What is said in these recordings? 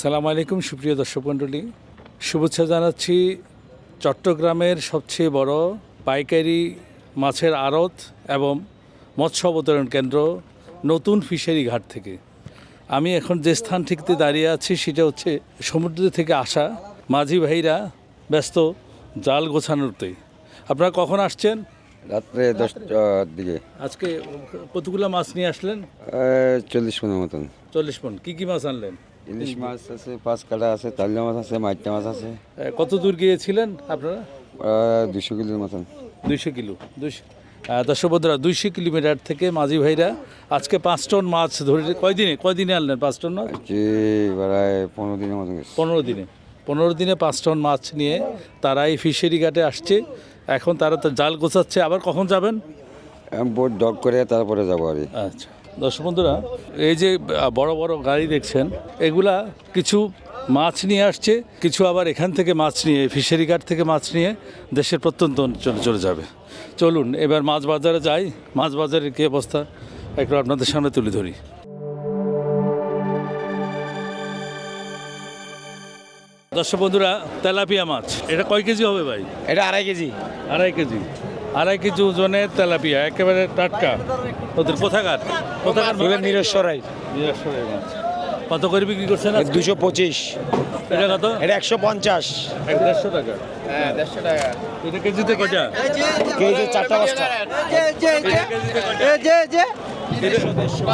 সালাম আলাইকুম সুপ্রিয় দর্শক মণ্ডলী। শুভেচ্ছা জানাচ্ছি চট্টগ্রামের সবচেয়ে বড় পাইকারি মাছের আড়ত এবং মৎস্য অবতরণ কেন্দ্র নতুন ফিশারি ঘাট থেকে। আমি এখন যে স্থানটিতে দাঁড়িয়ে আছি সেটা হচ্ছে সমুদ্র থেকে আসা মাঝি ভাইরা ব্যস্ত জাল গোছানোতে আপনারা কখন আসছেন? রাত্রে দশটার দিকে। আজকে কতগুলো মাছ নিয়ে আসলেন? চল্লিশ পনেরো মতন। চল্লিশ পন কী কী মাছ আনলেন? ইলিশ মাছ আছে পাঁচ কাটা আছে তাল্লা মাছ আছে মাইটা মাছ আছে। কত দূর গিয়েছিলেন আপনারা? দুশো কিলোর মতন। দুইশো কিলো দুইশো। দর্শক বন্ধুরা দুইশো কিলোমিটার থেকে মাঝি ভাইরা আজকে পাঁচ টন মাছ ধরে কয়দিনে কয়দিনে আনলেন পাঁচ টন মাছ? পনেরো দিনের মতন পনেরো দিনে। পনেরো দিনে পাঁচ টন মাছ নিয়ে তারা এই ফিশারি ঘাটে আসছে। এখন তারা তো জাল গোছাচ্ছে আবার কখন যাবেন? বোট ডক করে তারপরে যাব আর আচ্ছা। দর্শক বন্ধুরা এই যে বড় বড় গাড়ি দেখছেন এগুলা কিছু মাছ নিয়ে আসছে কিছু আবার এখান থেকে মাছ নিয়ে ফিশারি ঘাট থেকে মাছ নিয়ে দেশের প্রত্যন্ত অঞ্চলে চলে যাবে। চলুন এবার মাছ বাজারে যাই। মাছ বাজারের কী অবস্থা? একটু আপনাদের সামনে তুলে ধরি। দর্শক বন্ধুরা তেলাপিয়া মাছ এটা কয় কেজি হবে ভাই? এটা আড়াই কেজি। আড়াই কেজি। আড়াই কেজি ওজনের তেলাপিয়া একেবারে টাটকা। ওদের কোথাকার? কোথাকার? নিরস্বরাই মাছ। কত করে বিক্রি করছেন? দুশো পঁচিশ। এটা কত? এটা একশো পঞ্চাশ। এক দেড়শো টাকা। হ্যাঁ দেড়শো টাকা। এটা কেজিতে কয়টা কেজি চারটা পাঁচটা।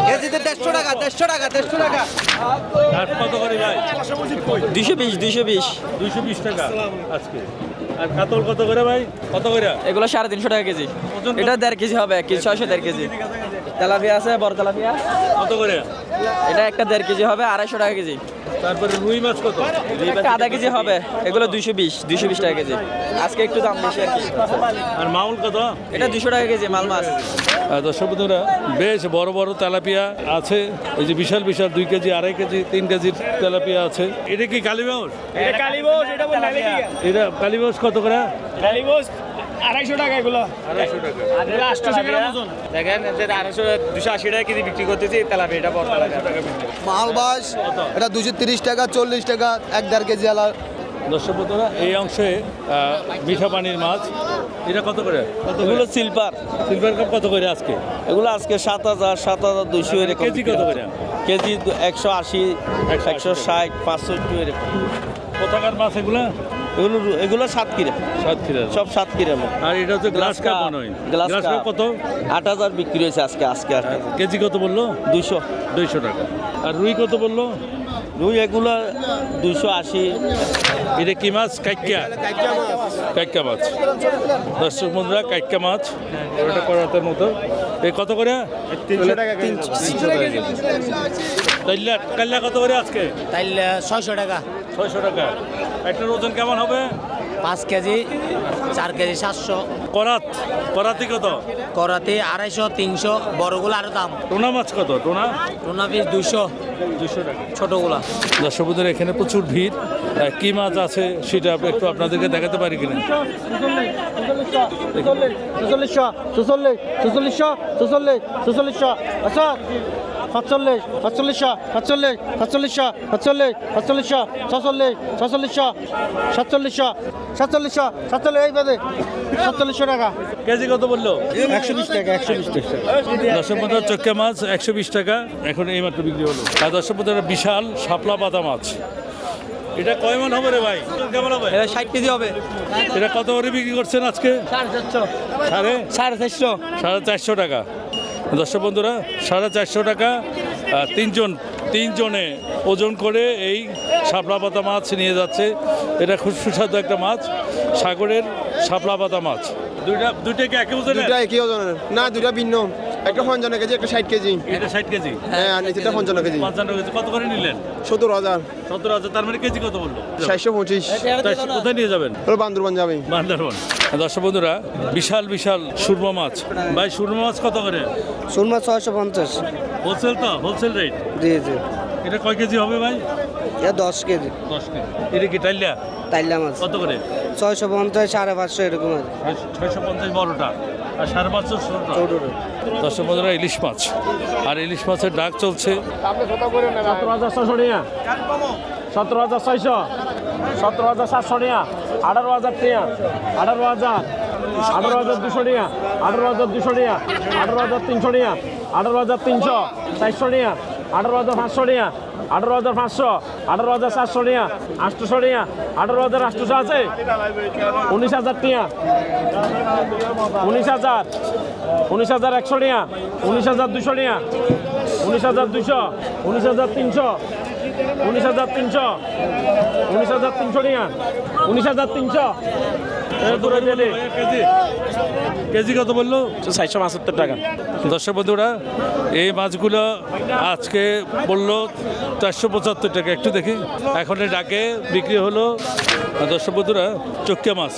কেজিতে দেড়শো টাকা দেড়শো টাকা দেড়শো টাকা। আর কত করে ভাই? দুশো বিশ দুশো বিশ। দুশো বিশ টাকা আজকে। আর কাতল কত করে ভাই? কত করে? এগুলো সাড়ে তিনশো টাকা কেজি। এটা দেড় কেজি হবে এক কেজি ছয়শো দেড় কেজি। তেলাপিয়া আছে বড় তেলাপিয়া? কত করে? এটা একটা দেড় কেজি হবে আড়াইশো টাকা কেজি। তারপরে রুই মাছ কত? একটা আধা কেজি হবে। এগুলো দুইশো বিশ দুইশো বিশ টাকা কেজি। আজকে একটু দাম বেশি আর কি। আর মাউল কত? এটা দুশো টাকা কেজি মাল মাছ। দর্শক বন্ধুরা বেশ বড় বড় তেলাপিয়া আছে। ওই যে বিশাল বিশাল দুই কেজি আড়াই কেজি তিন কেজির তেলাপিয়া আছে। এটা কি কালীবাউস এটা কালীবোস এটা কালীবাউস কত করে? কালীবোস আড়াইশো টাকা এগুলো। আড়াইশো টাকা। দেখেন আড়াইশো দুশো আশি টাকা কেজি বিক্রি করতেছি তেলাপি এটা বড় তেলাপি মালবাস এটা দুশো তিরিশ টাকা চল্লিশ টাকা এক দেড় কেজি আলা দর্শক বন্ধুরা এই অংশে মিঠা পানির মাছ। এটা কত করে? এগুলো সিলভার সিলভার কাপ কত করে আজকে? এগুলো আজকে সাত হাজার সাত হাজার দুইশো এরকম কেজি কত করে? কেজি একশো আশি একশো ষাট পাঁচশো এরকম। কোথাকার মাছ এগুলো? এগুলো এগুলো সাত কিলো সাতক্ষীরা সব সাত কিলো আর এটা হচ্ছে গ্লাস কাপ হয়। গ্লাস কাপ কত? আট হাজার বিক্রি হয়েছে আজকে আজকে হাজার। কেজি কত বলল? দুইশো। দুইশো টাকা। আর রুই কত বলল? রুই এগুলো দুইশো আশি। এটা কি মাছ? কাইক্কা কাইক্কা মাছ। দর্শক বন্ধুরা কাইক্কা মাছ। ওটা করাতের মতো। এই কত করে? কাল্লা কাল্লা কত করে আজকে? তাইলে ছয়শো টাকা। ছয়শো টাকা। একটার ওজন কেমন হবে পাঁচ কেজি চার কেজি সাতশো করাত করাতি কত করাতে আড়াইশো তিনশো বড়গুলো আরও দাম টোনা মাছ কত টোনা টোনা পিস দুশো দুশো টাকা ছোটগুলা দর্শক এখানে প্রচুর ভিড় কি মাছ আছে সেটা একটু আপনাদেরকে দেখাতে পারি কিনা চুচল্লিশশো চুচল্লিশ চুচল্লিশশো চুচল্লিশ চুচল্লিশশো আচ্ছা সাতচল্লিশ সাতচল্লিশশো সাতচল্লিশ সাতচল্লিশশো সাতচল্লিশ সাতচল্লিশশো ছচল্লিশ ছচল্লিশশো সাতচল্লিশশো সাতচল্লিশশো সাতচল্লিশ এই বাদে সাতচল্লিশশো টাকা কেজি কত বলল একশো বিশ টাকা একশো বিশ টাকা দর্শক চক্কা মাছ একশো বিশ টাকা এখন এই মাত্র বিক্রি হলো আর দর্শক বিশাল শাপলা পাতা মাছ এটা কয় মন হবে রে ভাই কেমন হবে এটা ষাট কেজি হবে এটা কত করে বিক্রি করছেন আজকে সাড়ে সাড়ে চারশো সাড়ে চারশো টাকা দর্শক বন্ধুরা, সাড়ে চারশো টাকা তিনজন, তিনজনে ওজন করে এই শাপলা পাতা মাছ নিয়ে যাচ্ছে। এটা খুব সুস্বাদু একটা মাছ, সাগরের শাপলা পাতা মাছ। দুইটা দুইটা কি একই ওজনের? দুটা একই ওজনের। না, দুইটা ভিন্ন। একটা পঞ্চান্ন কেজি একটা ষাট কেজি। এটা ষাট কেজি? হ্যাঁ আর নিচেটা পঞ্চান্ন কেজি। পঞ্চান্ন কেজি। কত করে নিলেন? সত্তর হাজার। সত্তর হাজার তার মানে কেজি কত বলল? চারশো পঁচিশ। কোথায় নিয়ে যাবেন? বান্দরবান যাবে। বান্দারবান। দর্শক বন্ধুরা বিশাল বিশাল সুরমা মাছ। ভাই সুরমা মাছ কত করে? সুরমা ছয়শো পঞ্চাশ। হোলসেল তো? Wholesale rate? দিয়েছে এটা কয় কেজি হবে ভাই? এ দশ কেজি। দশ কেজি। এটা কি টাইলিয়া তাইলা মাছ। কত করে? ছয়শো পঞ্চাশ সাড়ে পাঁচশো এরকম আছে ছয়শো পঞ্চাশ বড়টা। আর সাড়ে পাঁচশো ছোটোটা দর্শক ইলিশ মাছ। আর ইলিশ মাছের ডাক চলছে। সতেরো হাজার ছয়শো সতেরো হাজার সাতশো টাকা। আঠারো হাজার টিয়া আঠারো হাজার। আঠারো হাজার দুশো টাকা। আঠারো হাজার দুশো টাকা। আঠারো হাজার তিনশো টাকা। আঠারো হাজার তিনশো। চারশো টাকা। আঠারো হাজার পাঁচশো টাকা আঠারো হাজার পাঁচশো, আঠারো হাজার সাতশো টাকা আটশোশো টাকা আঠারো হাজার আটশোশো আছে। উনিশ হাজার টাকা উনিশ হাজার উনিশ হাজার একশো টাকা উনিশ হাজার দুশো টাকা উনিশ হাজার দুশো, উনিশ হাজার তিনশো, উনিশ হাজার তিনশো, উনিশ হাজার তিনশো টাকা উনিশ হাজার তিনশো। কেজি কেজি কত বলল? চারশো পঁচাত্তর টাকা। দর্শক বন্ধুরা এই মাছগুলো আজকে বলল চারশো পঁচাত্তর টাকা। একটু দেখি এখন এই ডাকে বিক্রি হলো। দর্শক বন্ধুরা চক্কে মাছ।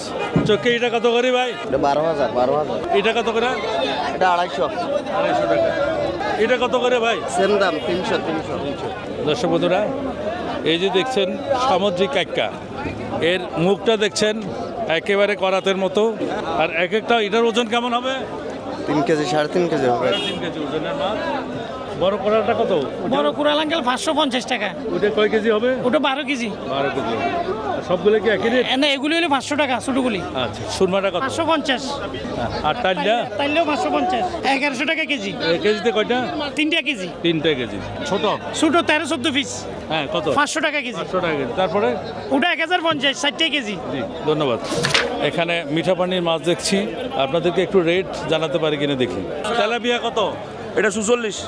চক্কে এটা কত করে ভাই? এটা বারো হাজার বারো হাজার। এটা কত করে? এটা আড়াইশো। আড়াইশো টাকা। এটা কত করে ভাই? সেম দাম তিনশো তিনশো তিনশো। দর্শক বন্ধুরা এই যে দেখছেন সামুদ্রিক কাক্কা। এর মুখটা দেখছেন একেবারে করাতের মতো। আর এক একটা এটার ওজন কেমন হবে? তিন কেজি সাড়ে তিন কেজি হবে। তিন কেজি ওজনের মাছ বড় করাটা কত? বড় কুড়াল আঙ্কেল পাঁচশো পঞ্চাশ টাকা। ওটা কয় কেজি হবে? ওটা বারো কেজি। বারো কেজি সবগুলো কি একই রেট না এগুলি হলো পাঁচশো টাকা ছোটোগুলি আচ্ছা সুরমাটা কত? পাঁচশো পঞ্চাশ। আর টাইলটা তাইলেও পাঁচশো পঞ্চাশ। এগারোশো টাকা কেজি। কেজিতে কয়টা? তিনটা কেজি। তিনটা কেজি। ছোট? ছোটো তেরো চোদ্দ পিস হ্যাঁ কত? পাঁচশো টাকা কেজি। পাঁচশো টাকা কেজি। তারপরে? ওটা এক হাজার পঞ্চাশ ষাটটা কেজি। জি ধন্যবাদ। এখানে মিঠা পানির মাছ দেখছি। আপনাদেরকে একটু রেট জানাতে পারি কিনা দেখি। তেলাপিয়া কত? এটা সুচল্লিশ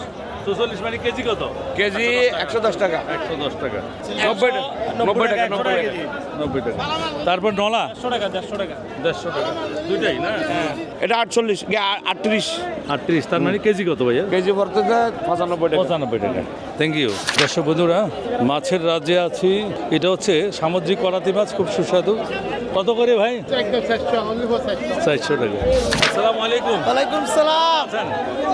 চল্লিশ মানে কেজি কত? কেজি একশো দশ টাকা। একশো দশ টাকা। নব্বই টাকা নব্বই টাকা নব্বই টাকা নব্বই টাকা। তারপর নলা? একশো টাকা দেড়শো টাকা। দেড়শো টাকা। দুইটাই না? এটা আটচল্লিশ আটত্রিশ। আটত্রিশ তার মানে কেজি কত ভাইয়া? কেজি পড়তেছে পঁচানব্বই টাকা। পঁচানব্বই টাকা। থ্যাংক ইউ দর্শক বন্ধুরা মাছের রাজ্যে আছি। এটা হচ্ছে সামুদ্রিক করাতি মাছ খুব সুস্বাদু। কত করে ভাই? চারশো টাকা। আসসালামু আলাইকুম। ওয়ালাইকুম সালাম।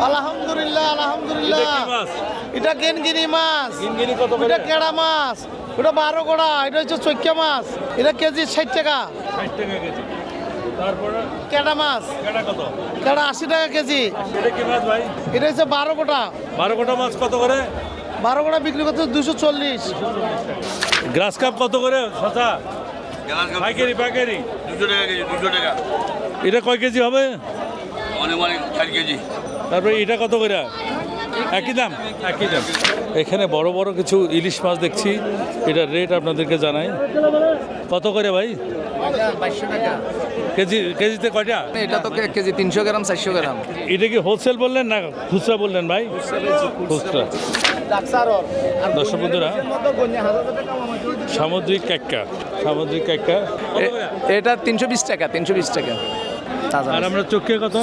আলহামদুলিল্লাহ আলহামদুলিল্লাহ। এটা কি মাছ? এটা গেনগিরি মাছ। গিনগিনি কত করে? এটা কেড়া মাছ। ওটা বারো গোড়া এটা হচ্ছে চৈক্কা মাছ। এটা কেজি ষাট টাকা। ষাট টাকা কেজি। তারপরে? কেড়া মাছ। কেটা কত? কেড়া আশি টাকা কেজি। এটা কি মাছ ভাই? এটা হচ্ছে বারো গোটা বারো কোটা মাছ কত করে? বারো গোটা বিক্রি করতে দুশো চল্লিশ। গ্রাস কাপ কত করে? শশা? পাইকারি পাইকারি। দুশো টাকা কেজি দুশো টাকা। এটা কয় কেজি হবে? অনেক অনেক চার কেজি। তারপরে এটা কত করে? একই দাম? একই দাম। এখানে বড় বড় কিছু ইলিশ মাছ দেখছি। এটা রেট আপনাদেরকে জানাই। কত করে ভাই? কেজি কেজিতে কয়টা? এটা তো কেজি তিনশো গ্রাম চারশো গ্রাম। এটা কি হোলসেল বললেন না খুচরা বললেন ভাই? খুচরা। দর্শক বন্ধুরা সামুদ্রিক কাক্কা সামুদ্রিক কাক্কা এটা তিনশো বিশ টাকা তিনশো বিশ টাকা। আর আমরা কত?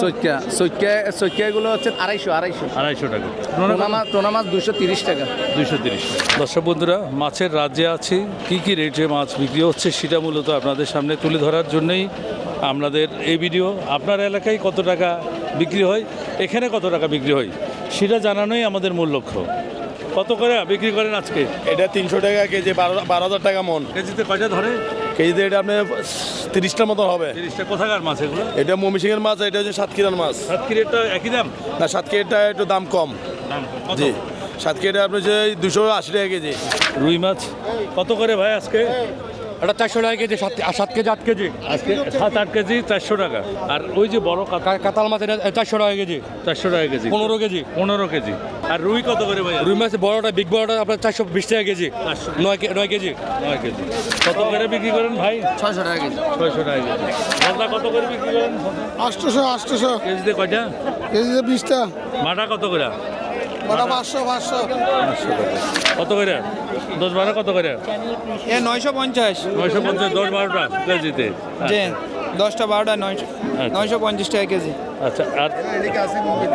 হচ্ছে আড়াইশো আড়াইশো। আড়াইশো টাকা। টোনা মাছ টোনা মাছ দুশো তিরিশ টাকা। দুইশো তিরিশ দর্শক বন্ধুরা মাছের রাজ্যে আছি। কি কি রেটে মাছ বিক্রি হচ্ছে সেটা মূলত আপনাদের সামনে তুলে ধরার জন্যই আমাদের এই ভিডিও। আপনার এলাকায় কত টাকা বিক্রি হয়? এখানে কত টাকা বিক্রি হয়? সেটা জানানোই আমাদের মূল লক্ষ্য। কত করে বিক্রি করেন আজকে? এটা তিনশো টাকা কেজি বারো বারো হাজার টাকা মন। কেজিতে কয়টা ধরে? কেজিতে এটা আপনার তিরিশটার মতো হবে। তিরিশটা কোথাকার মাছ এগুলো? এটা মমিসিংয়ের মাছ এটা হচ্ছে সাতক্ষীরার মাছ। সাতক্ষীরেরটা একই দাম? না সাতক্ষীরাটা একটু দাম কম? জি। সাতক্ষীরা আপনার হচ্ছে দুশো আশি টাকা কেজি। রুই মাছ? কত করে ভাই আজকে? এটা চারশো টাকা কেজি সাত সাত কেজি আট কেজি। আজকে সাত আট কেজি চারশো টাকা। আর ওই যে বড় কাতা কাতাল মাছ এটা চারশো টাকা কেজি। চারশো টাকা কেজি। পনেরো কেজি। পনেরো কেজি। আর রুই কত করে ভাই? রুই মাছ বড়টা বিগ বড়টা আপনার চারশো বিশ টাকা কেজি। নয় কে- নয় কেজি। নয় কেজি। কত করে বিক্রি করেন ভাই? ছয়শো টাকা কেজি। ছয়শো টাকা কেজি। গলদা কত করে বিক্রি করেন? আটশোশো আটশোশো। কেজিতে কয়টা? কেজিতে বিশটা। মাটা কত করে? ওটা পাঁচশো পাঁচশো। কত করে? দশ বারো কত করে? এ নয়শো পঞ্চাশ। নয়শো পঞ্চাশ দশ বারোটা কেজিতে। যে দশটা বারোটা নয়শো আচ্ছা। নয়শো পঞ্চাশ টাকা কেজি। আচ্ছা আর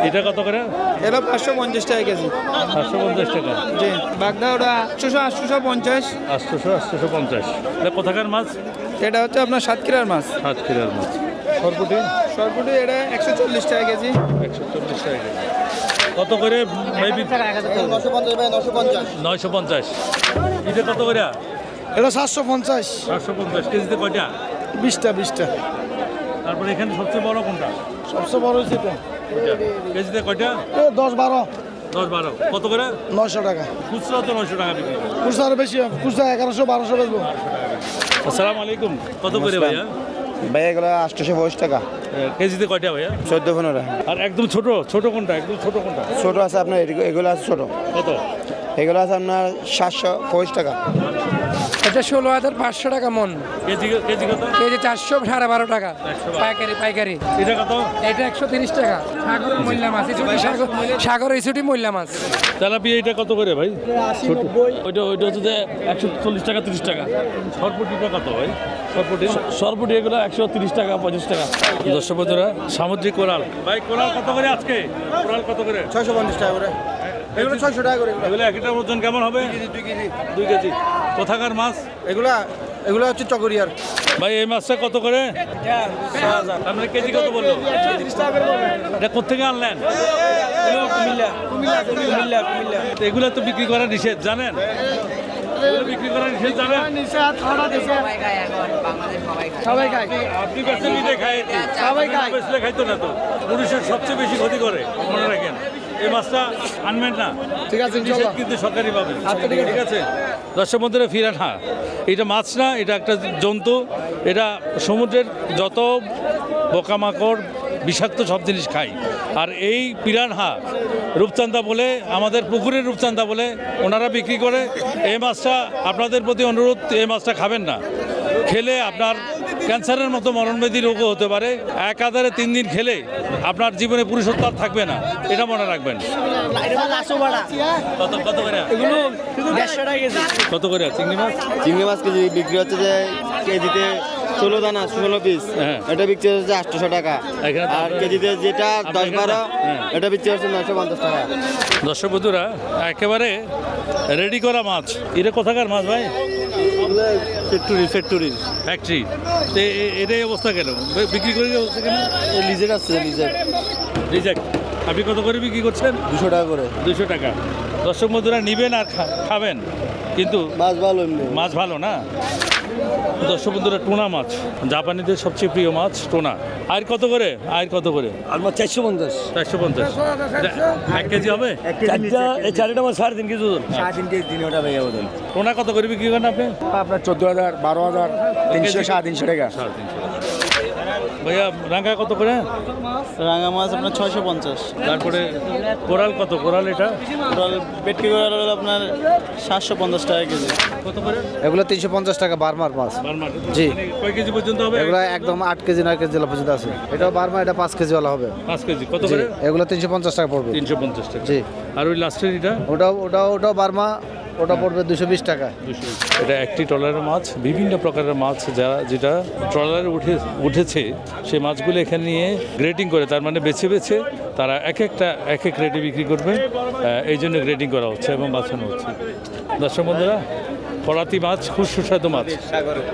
এটা কত করে? এটা পাঁচশো পঞ্চাশ টাকা কেজি। সাতশো পঞ্চাশ টাকা। জি বাগদা ওটা আটশোশো আটশোশো পঞ্চাশ। আটশোশো আটশোশো পঞ্চাশ। এটা কোথাকার মাছ? এটা হচ্ছে আপনার সাতক্ষীরার মাছ। সাতক্ষীরার মাছ। সরপুটি? সরপুটি এটা একশো চল্লিশ টাকা কেজি। একশো চল্লিশ টাকা কেজি। কত করে? মেবি নশো পঞ্চাশ ভাই নশো পঞ্চাশ নয়শো পঞ্চাশ। এটা কত করে? এটা সাতশো পঞ্চাশ। সাতশো পঞ্চাশ। কেজিতে কয়টা? বিশটা বিশটা। তারপরে এখানে সবচেয়ে বড় কোনটা? সবচেয়ে বড় হচ্ছে এটা। কেজিতে কয়টা? দশ বারো। দশ বারো। কত করে? নশো টাকা। খুচরা তো নয়শো টাকা বিক্রি খুচরা আরও বেশি খুচরা এগারোশো বারোশো বেচবো। আসসালামু আলাইকুম। কত করে ভাইয়া? ভাই এগুলো আটশোশো পঁচিশ টাকা। কেজিতে কয়টা ভাইয়া? চোদ্দ পনেরো। আর একদম ছোট ছোট কোনটা? একদম ছোট কোনটা? ছোট আছে আপনার এগুলো আছে ছোট। কত? এগুলো আছে আপনার সাতশো পঁচিশ টাকা। এটা ষোলো হাজার পাঁচশো টাকা মন। কেজি কেজি কত? কেজি চারশো সাড়ে বারো টাকা। পাইকারি পাইকারি। এটা কত? এটা একশো তিরিশ টাকা। সাগর মূল্যা মাছ ইসুটি সাগর সাগর ইসুটি মূল্যা মাছ। তেলাপিয়া এটা কত করে ভাই? ওইটা ওইটা হচ্ছে যে একশো চল্লিশ টাকা তিরিশ টাকা। সরপুটিটা কত ভাই? সরপুটি? এগুলো একশো তিরিশ টাকা পঁচিশ টাকা। দর্শক বন্ধুরা সামুদ্রিক কোরাল। ভাই কোরাল কত করে আজকে? কোরাল কত করে? ছয়শো পঞ্চাশ টাকা করে। এগুলো ছয়শো টাকা করে এগুলো। একটার ওজন কেমন হবে? দুই কেজি দুই কেজি। কোথাকার মাছ? এগুলা এগুলো হচ্ছে চকরিয়ার। ভাই এই মাছটা কত করে? আপনার কেজি কত বলল? এটা কোথেকে আনলেন? এগুলো তো বিক্রি করা নিষেধ জানেন? বিক্রি করা নিষেধ জানেন সবাই খায় আপনি বেশি নিজে খায় সবাই খায়। বেশলে খাইতো না তো? পুরুষের সবচেয়ে বেশি ক্ষতি করে মনে রাখেন। এই মাছটা আনবেন না। ঠিক আছে নিষেধ কিন্তু সরকারি পাবে আচ্ছা, ঠিক আছে। দর্শক বন্ধুরা ফিরান হা এটা মাছ না এটা একটা জন্তু। এটা সমুদ্রের যত পোকামাকড় বিষাক্ত সব জিনিস খায়। আর এই পিরানহা রূপচান্দা বলে আমাদের পুকুরের রূপচান্দা বলে ওনারা বিক্রি করে এই মাছটা আপনাদের প্রতি অনুরোধ এই মাছটা খাবেন না। খেলে আপনার ক্যান্সারের মতো মরণবেদী রোগও হতে পারে। এক আধারে তিন দিন খেলে আপনার জীবনে পুরুষত্ব আর থাকবে না। এটা মনে রাখবেন। কত করে? চিংড়ি মাছ? চিংড়ি মাছ কেজি বিক্রি হচ্ছে যে কেজিতে ষোলো দানা ষোলো পিস হ্যাঁ। এটা বিক্রি হচ্ছে আটশোশো টাকা। আর কেজিতে যেটা দশ বারো হ্যাঁ। এটা বিক্রি হচ্ছে নয়শো পঞ্চাশ টাকা। দর্শক বন্ধুরা একেবারে রেডি করা মাছ। এটা কোথাকার মাছ ভাই? ফ্যাক্টরি ফ্যাক্টরি ফ্যাক্টরি তো এটাই অবস্থা কেন? বিক্রি করে অবস্থা কেন? লিজের আসছে লিজের রিজেক্ট আপনি কত করে বিক্রি করছেন? দুশো টাকা করে। দুশো টাকা। দর্শক বন্ধুরা নিবেন আর খা- খাবেন। কিন্তু মাছ ভালো মাছ ভালো না? দর্শক বন্ধুরা টোনা মাছ জাপানিদের সবচেয়ে প্রিয় মাছ টোনা। আর কত করে? আর কত করে? আর মাছ চারশো পঞ্চাশ। চারশো পঞ্চাশ। এক কেজি হবে? এই চারটা মাছ সাড়ে তিন কেজি ওজন? সাড়ে তিন কেজি তিন ওটা ভেঙে বদল টোনা কত করে বিক্রি করেন আপনি? আপনার চোদ্দ হাজার বারো হাজার তিনশো সাড়ে তিনশো টাকা। সাড়ে তিনশো। ভাইয়া রাঙ্গা কত করে? রাঙা মাছ আপনার ছয়শো পঞ্চাশ। তারপরে কোরাল কত? কোরাল এটা? বেটকি করে হলো আপনার সাতশো পঞ্চাশ টাকা কেজি। কত করে? এগুলো তিনশো পঞ্চাশ টাকা বারমার মাছ। বার্মার। জি। কয় কেজি পর্যন্ত হবে? এগুলো একদম আট কেজি নয় কেজি পর্যন্ত আছে। এটাও বারমা এটা পাঁচ কেজি ওলা হবে। পাঁচ কেজি। কত করে? এগুলো তিনশো পঞ্চাশ টাকা পড়বে। তিনশো পঞ্চাশ টাকা। জি। আর ওই লাস্টের এটা? ওটাও ওটাও ওটাও বারমা ওটা পড়বে দুশো বিশ টাকা। দুশো এটা একটি ট্রলারের মাছ বিভিন্ন প্রকারের মাছ যারা যেটা ট্রলারে উঠে উঠেছে সেই মাছগুলো এখানে নিয়ে গ্রেডিং করে তার মানে বেছে বেছে তারা এক একটা এক এক রেটে বিক্রি করবে। এই জন্য গ্রেডিং করা হচ্ছে এবং বাছানো হচ্ছে। দর্শক বন্ধুরা ফলাতি মাছ খুব সুস্বাদু মাছ।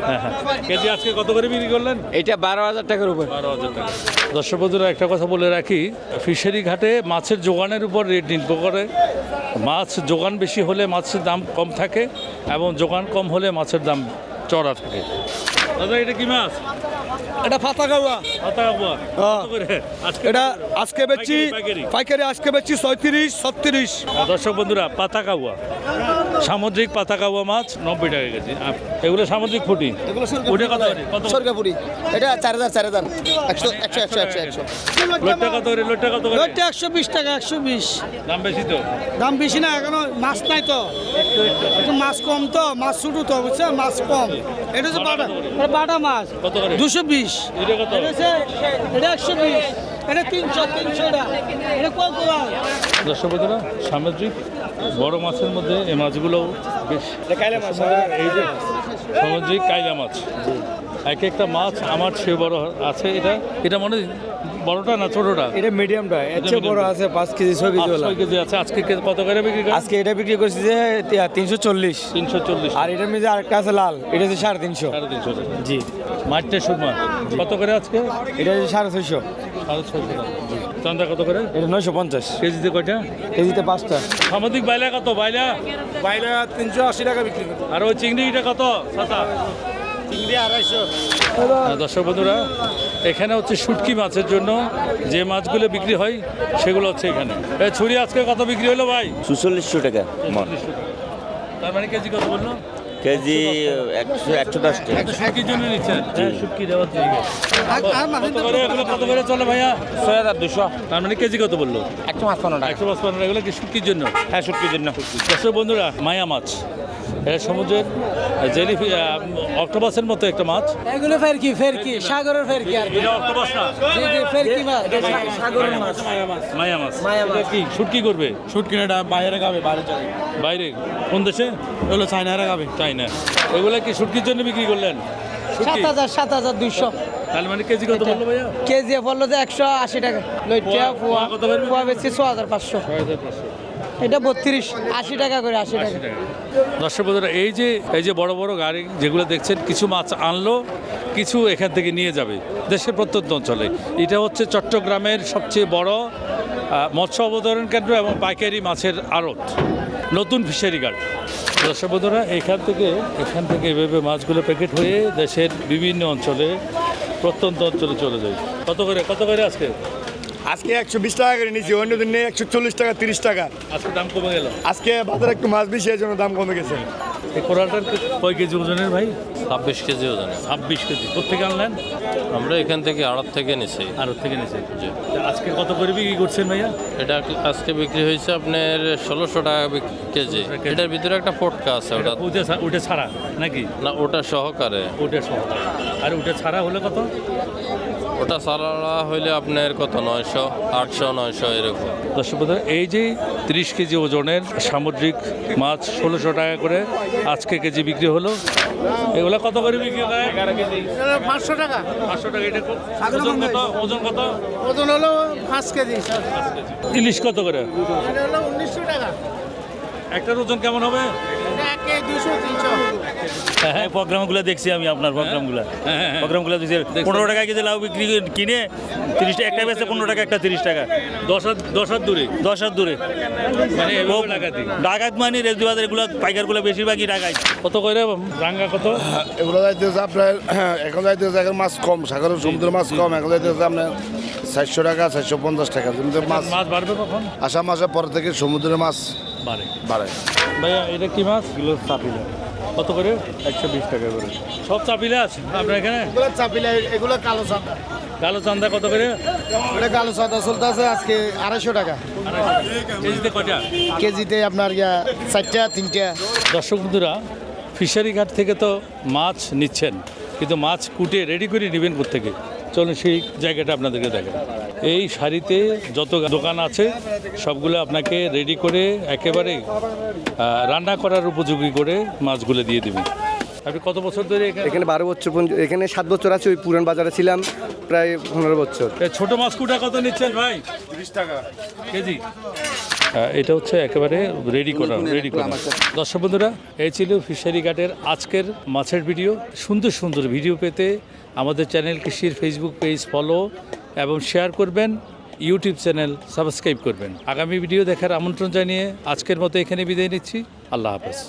হ্যাঁ হ্যাঁ। কেজি আজকে কত করে বিক্রি করলেন? এটা বারো হাজার টাকার উপর। বারো হাজার টাকা। দর্শক বন্ধুরা একটা কথা বলে রাখি ফিশারি ঘাটে মাছের যোগানের উপর রেট নির্ভর করে। মাছ যোগান বেশি হলে মাছের দাম কম থাকে এবং যোগান কম হলে মাছের দাম চড়া থাকে। দাদা এটা কি মাছ? এটা ফাতা গাওয়া ফাতা কাকুয়া আজকে এটা আজকে বেচছি পাইকারি, আজকে বেচছি ছয়ত্রিশ ছত্রিশ। আর দর্শক বন্ধুরা পাতা কাউয়া। সামুদ্রিক পাতা কাউয়া মাছ নব্বই টাকা কেজি। এগুলো সামুদ্রিক ফুটি ওটা কত করে? কত করে? সরকাপুরি এটা চার হাজার চার হাজার। একশো একশো একশো একশো একশো। লোটটা কত করে? লোটটা কত করে? একশো বিশ টাকা একশো বিশ। দাম বেশি তো? দাম বেশি না এখনও মাছ নাই তো। একটু মাছ কম তো মাছ তো বুঝছ মাছ কম। এটা হচ্ছে বাটা বাটা মাছ। দুশো বিশ। এটা কত? এটা একশো বিশ। এটা তিনশো তিনশো এটা এটা কত দর্শক সামুদ্রিক বড় মাছের মধ্যে এই মাছগুলো বেশ এই যে সামুদ্রিক কাইলা মাছ। এক একটা মাছ আমার চেয়ে বড় আছে। এটা এটা মনে বড়টা না ছোটটা? এটা মিডিয়ামটা এর চেয়ে বড় আছে পাঁচ কেজি ছয় কেজি ছয় কেজি আছে। আজকে কত করে বিক্রি করেন? আজকে এটা বিক্রি করছি যে তিনশো চল্লিশ। তিনশো চল্লিশ। আর এটার মধ্যে আরেকটা আছে লাল। এটা হচ্ছে সাড়ে তিনশো। সাড়ে তিনশো। জি। মাঠটা সুরমা কত করে আজকে? এটা হচ্ছে সাড়ে ছয়শো। সাড়ে ছয়শো টাকা। চান্দা কত করে? এটা নয়শো পঞ্চাশ। কেজিতে কয়টা? কেজিতে পাঁচটা। সামুদ্রিক বাইলা কত? বাইলা? বাইরে তিনশো আশি টাকা বিক্রি করি আর ওই চিংড়িটা কত? সাতা? আহ, দর্শক বন্ধুরা এখানে হচ্ছে শুটকি মাছের জন্য যে মাছগুলো বিক্রি হয় সেগুলো হচ্ছে এখানে। ছুরি আজকে কত বিক্রি হলো ভাই? চুচল্লিশশো টাকা। তার মানে কেজি কত বলল? কেজি একশো একশো দশ টাকা হ্যাঁ কত করে? চলে ভাইয়া। ছয় হাজার দুশো। তার মানে কেজি কত বলল? একশো পাঁচ পনেরো টাকা। একশো পনেরো এগুলো কি শুটকির জন্য? হ্যাঁ শুটকির জন্য। দর্শক বন্ধুরা মায়া মাছ। এটা সমুদ্রের জেলি অক্টোপাসের মতো একটা মাছ। এগুলো ফেরকি ফেরকি সাগরের ফেরকি আর এটা অক্টোপাস না। ফেরকি মাছ সাগরের মাছ। মায়া মাছ। এটা কি? শুটকি করবে? শুট কিনে এটা বাইরে খাবে বাইরে চলে বাইরে? কোন দেশে? হলো চাইনারা খাবে। চাইনা এগুলো কি শুটকির জন্য বিক্রি করলেন? সাত হাজার সাত হাজার দুইশো। তাহলে মানে কেজি কত বলল ভাইয়া? কেজি পড়ল যে একশো আশি টাকা। লইটিয়া পোয়া- পোয়া বেশি ছ হাজার পাঁচশো। এটা বত্রিশ আশি টাকা করে আশি টাকা। দর্শক বন্ধুরা এই যে এই যে বড় বড় গাড়ি যেগুলো দেখছেন কিছু মাছ আনলো কিছু এখান থেকে নিয়ে যাবে দেশের প্রত্যন্ত অঞ্চলে। এটা হচ্ছে চট্টগ্রামের সবচেয়ে বড় মৎস্য অবতরণ কেন্দ্র এবং পাইকারি মাছের আড়ত। নতুন ফিশারি ঘাট দর্শক বন্ধুরা, এখান থেকে এখান থেকে এভাবে মাছগুলো প্যাকেট হয়ে দেশের বিভিন্ন অঞ্চলে, প্রত্যন্ত অঞ্চলে চলে যায়। কত করে কত করে আজকে? আজকে একশো বিশ টাকা করে নিয়েছি অন্য দিন একশো চল্লিশ টাকা তিরিশ টাকা। আজকে দাম কমে গেল? আজকে বাজারে একটু মাছ বেশি এর জন্য দাম কমে গেছে। এই কোরালটার কয় কেজি ওজনের ভাই? ছাব্বিশ কেজি ওজনের। ছাব্বিশ কেজি। কোথেকে আনলেন? আমরা এখান থেকে আড়ত থেকে নিছি। আড়ত থেকে নিয়েছে আজকে কত করে বিক্রি করছেন ভাইয়া? এটা আজকে বিক্রি হয়েছে আপনার ষোলোশো টাকা কেজি। এটার ভিতরে একটা ফটকা আছে ওটা ওটা ছাড়া নাকি? না ওটা সহকারে। ওটা সহ আর ওটা ছাড়া হলে কত? ওটা ছাড়া হইলে আপনার কত নয়শো আটশো নয়শো এরকম। দর্শক এই যে তিরিশ কেজি ওজনের সামুদ্রিক মাছ ষোলোশো টাকা করে আজকে কেজি বিক্রি হলো এগুলো কত করে বিক্রি হয় পাঁচশো টাকা। পাঁচশো টাকা এটা ওজন কত? ওজন কত? ওজন হলো পাঁচ কেজি। ইলিশ কত করে? উনিশশো টাকা। একটার ওজন কেমন হবে? হ্যাঁ প্রোগ্রামগুলো দেখছি আমি আপনার প্রোগ্রামগুলো। হ্যাঁ, হ্যাঁ। প্রোগ্রামগুলো দেখছি পনেরো টাকা কেজি লাউ বিক্রি করে- কিনে তিরিশ টাকা একটা বেচে পনেরো টাকা একটা তিরিশ টাকা। দশ হাত দশ হাত দূরে। দশ হাত দূরে। মানে ডাকাত। মানে রেজদি বাজার এগুলো পাইকারগুলো বেশিরভাগই ডাকায় কত করে রাঙ্গা কত? এগুলো যাইতেছে আপনার এখন যাইতেছে এখন মাছ কম সাগরের সমুদ্রের মাছ কম এখন যাইতেছে আপনার চারশো টাকা চারশো পঞ্চাশ টাকা। মাছ মাছ বাড়বে কখন? আষাঢ় মাসের পর থেকে সমুদ্রের মাছ বাড়ে। বাড়ে। ভাইয়া এটা কি মাছ? কিলো চাপিলা। কত করে? একশো বিশ টাকা করে। সব চাপিলে আছে আপনার এখানে? এগুলো চাপিলে এগুলো কালো চাঁদা। কালো চান্দা কত করে? এটা কালো চাঁদা চলতে আছে আজকে আড়াইশো টাকা। কেজিতে কটা কেজিতে আপনার ইয়া চারটা তিনটা। দর্শক বন্ধুরা ফিশারি ঘাট থেকে তো মাছ নিচ্ছেন কিন্তু মাছ কুটে রেডি করে নেবেন থেকে চলুন সেই জায়গাটা আপনাদেরকে দেখেন। এই শাড়িতে যত দোকান আছে সবগুলো আপনাকে রেডি করে একেবারে রান্না করার উপযোগী করে মাছগুলো দিয়ে দেবেন আপনি কত বছর ধরে এখানে? এখানে বারো বছর পর্যন্ত এখানে সাত বছর আছে ওই পুরান বাজারে ছিলাম প্রায় পনেরো বছর। ছোট মাছ কুটা কত নিচ্ছেন ভাই? তিরিশ টাকা। কেজি? এটা হচ্ছে একেবারে রেডি করা রেডি করা। দর্শক বন্ধুরা এই ছিল ফিশারি ঘাটের আজকের মাছের ভিডিও। সুন্দর সুন্দর ভিডিও পেতে আমাদের চ্যানেল কৃষির ফেসবুক পেজ ফলো এবং শেয়ার করবেন। ইউটিউব চ্যানেল সাবস্ক্রাইব করবেন। আগামী ভিডিও দেখার আমন্ত্রণ জানিয়ে আজকের মতো এখানে বিদায় নিচ্ছি। আল্লাহ হাফেজ।